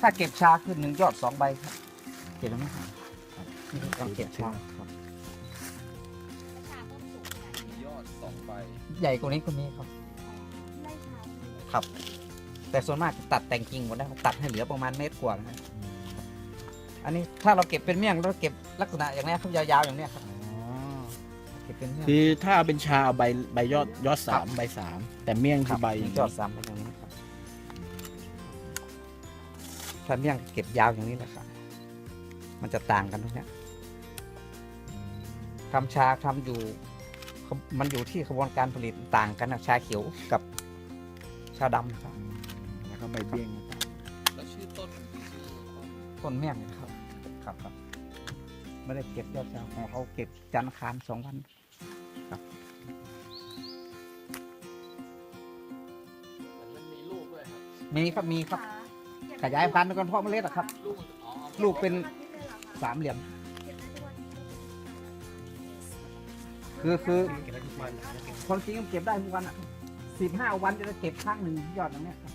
ถ้าเก็บชาขึ้นหนึ่งยอดสองใบครับเห็นไหมครับนี่คือการเก็บชาครับชาต้นสูงขนาดนี้ยอดสองใบใหญ่กว่านี้คนนี้ครับไล่ชาคือครับ แต่ส่วนมากจะตัดแต่งกิ่งหมดแล้วครับตัดให้เหลือประมาณเมตรกว่านะครับอันนี้ถ้าเราเก็บเป็นเมี่ยงเราเก็บลักษณะอย่างนี้ครับยาวๆอย่างเนี้ยครับเก็บเป็นเมี่ยงคือถ้าเอาเป็นชาเอาใบใบยอดยอดสามครับใบสามแต่เมี่ยงคคืรัอใบอย่างยนี้อดซ้ำเป็นอย่างนี้ ครับถ้าเมี่ยงเก็บยาวอย่างนี้นะครับมันจะต่างกันตรงเนี้ยทำชาทำอยู่ มันอยู่ที่กระบวนการผลิตต่างกันนะชาเขียวกับชาดำนะครับแล้วก็ใบเบี้ยงต่างแล้วชื่อต้นมันคือชื่อต้นต้นเมี่ยงนะครับครับครับไม่ได้เก็บยอดชาของเขาเก็บจันทร์อังคารสองวันมันมีลูกด้วยครับมีครับมีครับเก็บ ขยายพันธุ์กันเพราะเมล็ดอะครับ ลูกเป็นสามเหลี่ยม คือคือคนจริงเก็บได้ทุกวันอะสิบห้าวันจะเก็บครั้งหนึ่งยอดอย่างเนี้ยครับ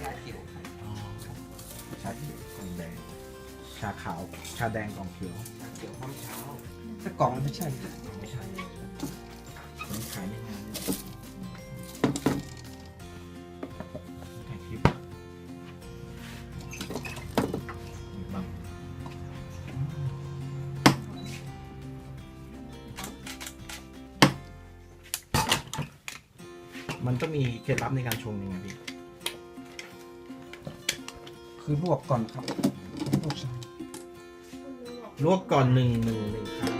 ชาเขียวชาเขียวกล่องแดง ชาขาว ชาแดงกล่องเขียวชาเขียวข้ามเช้าแต่กล่องมันไม่ใช่ไม่ใช่ผมขายในงานเนี่ยถ่ายคลิปมีบังมันต้องมีเคล็ดลับในการชงยังไงพี่ คือลวกก่อนครับลวกชา ลวกก่อนหนึ่งหนึ่งหนึ่งครั้ง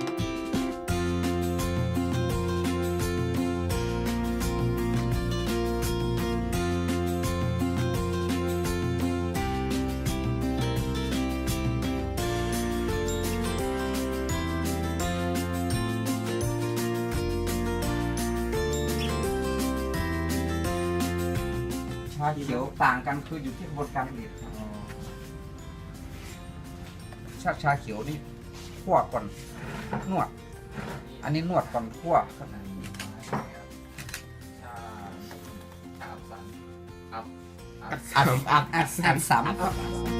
ชาเขียวต่างกันคืออยู่ที่กระบวนการผลิตครับ ชาชาเขียวนี่คั่วก่อนนวด อันนี้นวดก่อนคั่วครับชาชาสันอับอัดอัดอัดอัดสามครับ